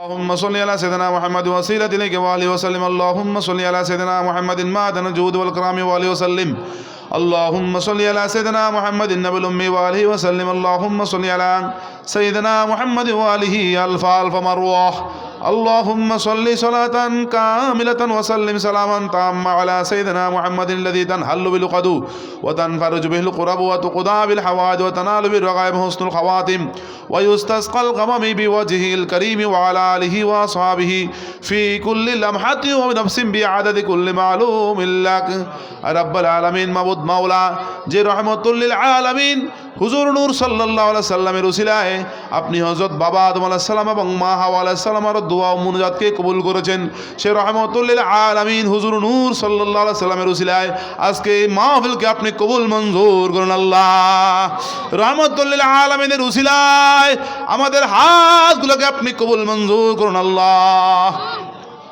اللهم صل على سيدنا محمد وسيلة إليك وآله وسلم. اللهم صل على سيدنا محمد معدن الجود والكرام وآله وسلم. اللهم صل على سيدنا محمد النبي الأمي وآله وسلم. اللهم صل على سيدنا محمد وآله ألف ألف مروح اللهم صل صلاة كاملة وسلم سلاما تاما على سيدنا محمد الذي تنحل بالقدو وتنفرج به القرب وتقضى بالحواد وتنال بالرغائب حسن الخواتم ويستسقى الغمم بوجهه الكريم وعلى آله وأصحابه في كل لمحة ونفس بعدد كل معلوم لك. رب العالمين مبود مولا جي رحمة للعالمين. হুজুর নূর আলাইহি সাল্লামের উসিলায় আপনি হযরত বাবা আদম আলাইহিস সালাম এবং মা হাওয়া আলাইহিস সালামের দোয়া মুনাজাতকে কবুল করেছেন। সে রহমতুল্লিল আলামিন হুজুর নূর আলাইহি সাল্লামের উসিলায় আজকে মাহফিলকে আপনি কবুল মঞ্জুর করুন আল্লাহ। রহমতুল্লিল আলামিনের উসিলায় আমাদের হাতগুলোকে আপনি কবুল মঞ্জুর করুন আল্লাহ।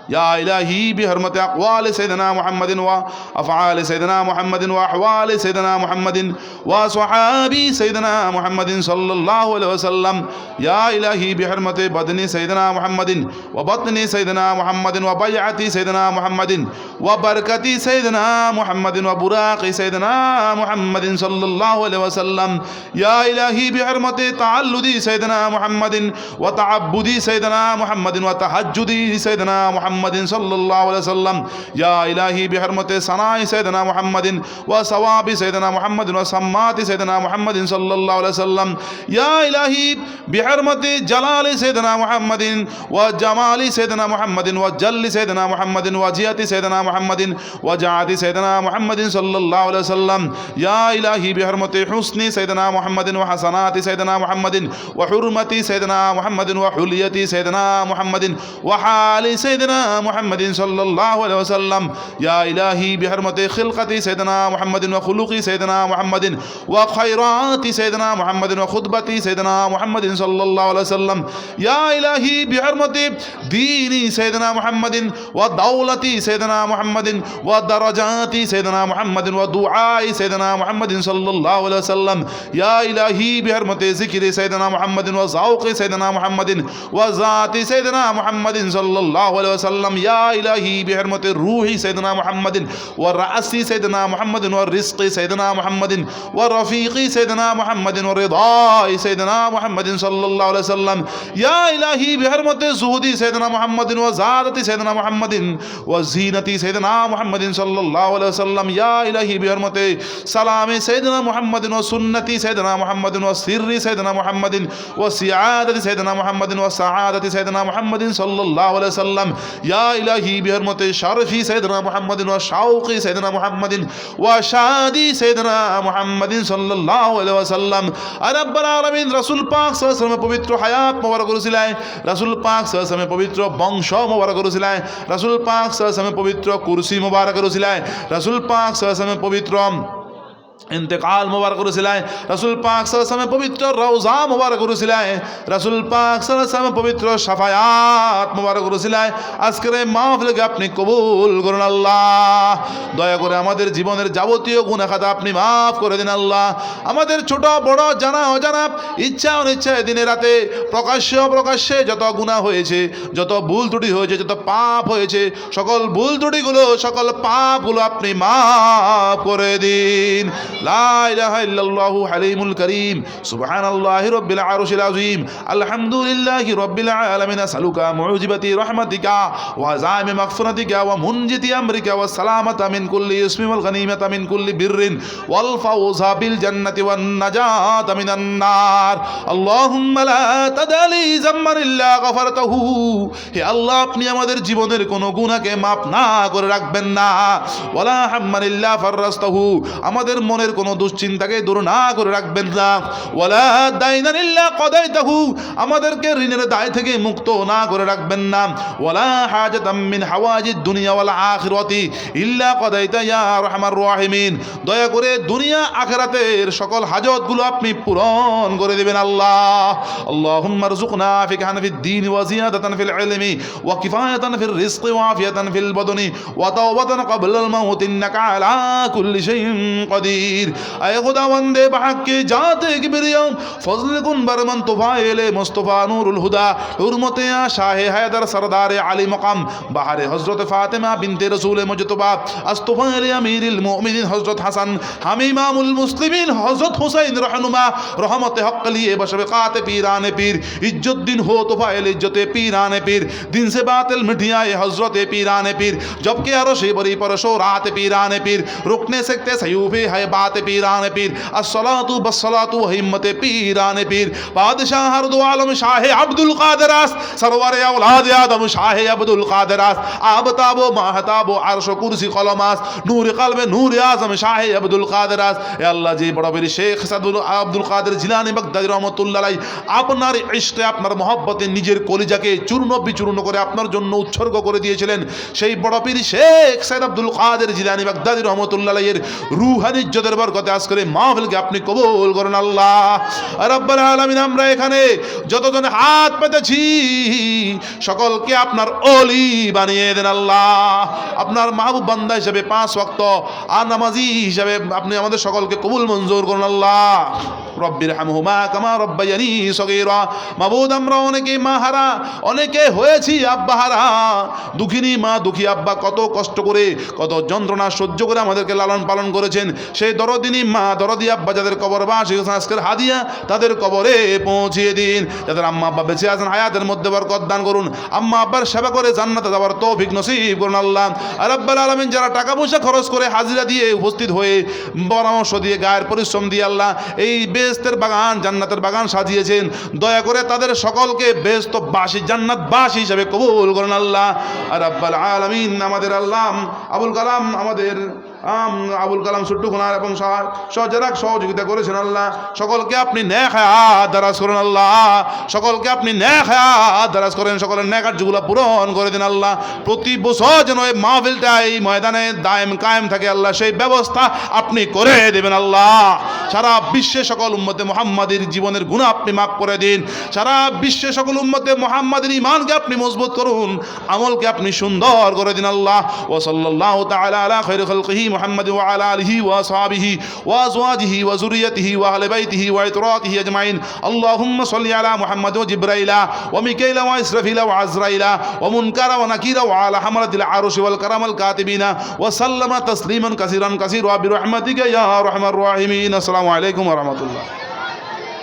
يا إلهي بحرمة أقوال سيدنا محمد وأفعال سيدنا محمد وأحوال سيدنا محمد وصحابي سيدنا محمد صلى الله عليه وسلم يا إلهي بحرمة بدن سيدنا محمد وبطن سيدنا محمد وبيعة سيدنا محمد وبركة سيدنا محمد وبراق سيدنا محمد صلى الله عليه وسلم يا إلهي بحرمة تعلدي سيدنا محمد وتعبدي سيدنا محمد وتهجدي سيدنا محمد صلى الله عليه وسلم يا إلهي بحرمة صناع سيدنا محمد وثواب سيدنا محمد وسمات سيدنا محمد صلى الله عليه وسلم يا إلهي بحرمة جلال سيدنا محمد وجمال سيدنا محمد وجل سيدنا محمد وجهة سيدنا محمد وجعة سيدنا محمد صلى الله عليه وسلم يا إلهي بحرمة حسن سيدنا محمد وحسنات سيدنا محمد وحرمة سيدنا محمد وحلية سيدنا محمد وحال سيدنا محمد صلى الله عليه وسلم يا إلهي بحرمة خلقة سيدنا محمد وخلق سيدنا محمد وخيرات سيدنا محمد وخطبة سيدنا محمد صلى الله عليه وسلم يا إلهي بحرمة دين سيدنا محمد ودولة سيدنا محمد ودرجات سيدنا محمد ودعاء سيدنا محمد صلى الله عليه وسلم يا إلهي بحرمة ذكر سيدنا محمد وذوق سيدنا محمد وذات سيدنا محمد صلى الله عليه وسلم يا إلهي بحرمة الروح سيدنا محمد والرأس سيدنا محمد والرزق سيدنا محمد والرفيق سيدنا محمد والرضا سيدنا محمد صلى الله عليه وسلم يا إلهي بحرمة زهد سيدنا محمد وزادة سيدنا محمد وزينة سيدنا محمد صلى الله عليه وسلم يا إلهي بحرمة سلام سيدنا محمد وسنة سيدنا محمد وسر سيدنا محمد وسعادة سيدنا محمد وسعادة سيدنا محمد صلى الله عليه وسلم ইয়া ইলাহি বিহরমতে শারফি সৈদনা মুহাম্মাদিন ওয়া শাউকি সৈদনা মুহাম্মাদিন সৈদনা মুহাম্মাদিন সাল্লাল্লাহু আলাইহি ওয়াসাল্লাম। আর আব্বার আলামিন, রাসূল পাক সাল্লাল্লাহু পবিত্র হায়াত মোবারক করেছিলেন। রাসূল পাক সাল্লাল্লাহু পবিত্র বংশ মোবারক করেছিলেন। রাসূল পাক সাল্লাল্লাহু পবিত্র কুরসি মোবারক করেছিলেন। রাসূল পাক সাল্লাল্লাহু পবিত্র ইন্তেকাল মোবারক করেছিলেন রাসুল পাক সালামে পবিত্র রওজা মোবারক করেছিলেন রাসুল পাক সালামে পবিত্র সাফায়াত মোবারক করেছিলেন আজকের এই মাহফিলকে আপনি কবুল করুন আল্লাহ। দয়া করে আমাদের জীবনের যাবতীয় গুণাখাতা আপনি মাফ করে দিন আল্লাহ। আমাদের ছোট, বড়, জানা, অজানা, ইচ্ছা, অনিচ্ছায় দিনে রাতে প্রকাশ্য প্রকাশ্যে যত গুণা হয়েছে, যত ভুল ত্রুটি হয়েছে, যত পাপ হয়েছে, সকল ভুল ত্রুটিগুলো, সকল পাপগুলো আপনি মাফ করে দিন। আপনি আমাদের জীবনের কোন গুণাকে মাপ না করে রাখবেন না। ওয়ালা হাম্মান আমাদের মনের কোনো দুশ্চিন্তাকে দূর না করে রাখবেন না ওয়ালা দাইনান ইল্লা কদাইতাহু আমাদেরকে ঋণের দায় থেকে মুক্ত না করে রাখবেন না ওয়ালা হাজাতাম মিন হাওয়াজিদ দুনিয়া ওয়াল আখিরাতি ইল্লা কদাইতা ইয়া আরহামার রাহিমিন দয়া করে দুনিয়া আখিরাতের সকল হাজতগুলো আপনি পূরণ করে দিবেন আল্লাহ আল্লাহুম্মা রযুকনা ফিকহান ফিদ দ্বীন ওয়া জিয়াদাতান ফিল ইলমি ওয়া কিফায়াতান ফিল রিজকি ওয়া আফিয়াতান ফিল বাদনি ওয়া তাওবাতান ক্বাবলাল মাউত ইন্নাকা আলা কুল্লি শাইইন قدير কাসির আয় খুদাওয়ান্দে বাহাককে যা থেকে ইজ্জত দিন হো দিন সে বাতিল মিঠিয়ায় হজরতে জবকে আরও সে রুকনে बात पीरान पीर असलातु बसलातु हिम्मत पीरान पीर बादशाह हर दो आलम शाह अब्दुल कादरास सरवर औलाद आदम शाह अब्दुल कादरास आबताबो माहताबो अरश कुर्सी कलमास नूर कल्ब नूर आजम शाह अब्दुल কাদেরাস এ আল্লাহ যে বড় বীর শেখ সাদুল আব্দুল কাদের জিলানি বাগদাদি রহমতুল্লাহ আলাই আপনার ইশকে আপনার মহব্বতে নিজের কলিজাকে চূর্ণ বিচূর্ণ করে আপনার জন্য উৎসর্গ করে দিয়েছিলেন সেই বড় পীর শেখ সাইদ আব্দুল কাদের জিলানি বাগদাদি রহমতুল্লাহ আলাইয়ের রুহানি ইজ্জতের বরকতে আজ করে মাহফিলকে আপনি কবুল করেন আল্লাহ। রব্বুল আলামিন, আমরা এখানে যতজন হাত পেতেছি, সকলকে আপনার অলি বানিয়ে দেন আল্লাহ। আপনার মাহবুব বান্দা হিসেবে পাঁচ ওয়াক্ত আর নামাজি হিসাবে আপনি আমাদের সকলকে কবুল মঞ্জুর করুন আল্লাহ। রব্বির হামহুমা কামা রব্বায়ানি সগীরা। মাবুদ, আমরা অনেকে মা হারা অনেকে হয়েছি আব্বা হারা। দুঃখিনী মা, দুঃখী আব্বা কত কষ্ট করে, কত যন্ত্রণা সহ্য করে আমাদেরকে লালন পালন করেছেন। সেই দরদিনী মা দরদি আব্বা যাদের কবর বা সেই আজকের হাদিয়া তাদের কবরে পৌঁছিয়ে দিন। যাদের আম্মা আব্বা বেঁচে আছেন হায়াতের মধ্যে বরকত দান করুন। আম্মা আব্বার সেবা করে জান্নাতে যাওয়ার তৌফিক নসিব করুন আল্লাহ। আর আব্বাল আলমিন যারা টাকা পয়সা খরচ করে হাজিরা দিয়ে উপস্থিত হয়ে পরামর্শ দিয়ে গায়ের পরিশ্রম দিয়ে আল্লাহ এই বেস্তের বাগান জান্নাতের বাগান সাজিয়েছেন। দয়া করে তাদের সকলকে বেস্ত বাসী জান্নাত বাসী হিসাবে কবুল করুন আল্লাহ। আর আব্বাল আলমিন আমাদের আল্লাহ আবুল কালাম আমাদের আম, আবুল কালাম সুট্টু খুনার এবং সহ- সহজারাক সহযোগিতা করেছেন আল্লাহ। সকলকে আপনি ন্যাক দারাজ করেন আল্লাহ। সকলকে আপনি ন্যাক দারাজ করেন। সকলের ন্যাক কার্যগুলো পূরণ করে দিন আল্লাহ। প্রতি বছর যেন এই মাহফিলটা, এই ময়দানে দায়েম, কায়েম থাকে আল্লাহ, সেই ব্যবস্থা আপনি করে দেবেন আল্লাহ। সারা বিশ্বে সকল উম্মতে মোহাম্মদের জীবনের গুণা আপনি মাফ করে দিন। সারা বিশ্বে সকল উম্মতে মোহাম্মদের ইমানকে আপনি মজবুত করুন। আমলকে আপনি সুন্দর করে দিন আল্লাহ। ও সাল্লাল্লাহু তাআলা আলা খায়রি খালকিহি মুহাম্মদ ওয়া আলা আলিহি ওয়া আসহাবিহি ওয়া আজওয়াজিহি ওয়া যুররিয়াতিহি ওয়া আহলি বাইতিহি ওয়া ইতরাতিহি আজমাইন আল্লাহুম্মা সাল্লি আলা মুহাম্মদ ওয়া জিবরাইলা ওয়া মিকাইলা ওয়া ইসরাফিলা ওয়া আজরাইলা ওয়া মুনকারা ওয়া নাকিরা ওয়া আলা হামালাতিল আরশি ওয়াল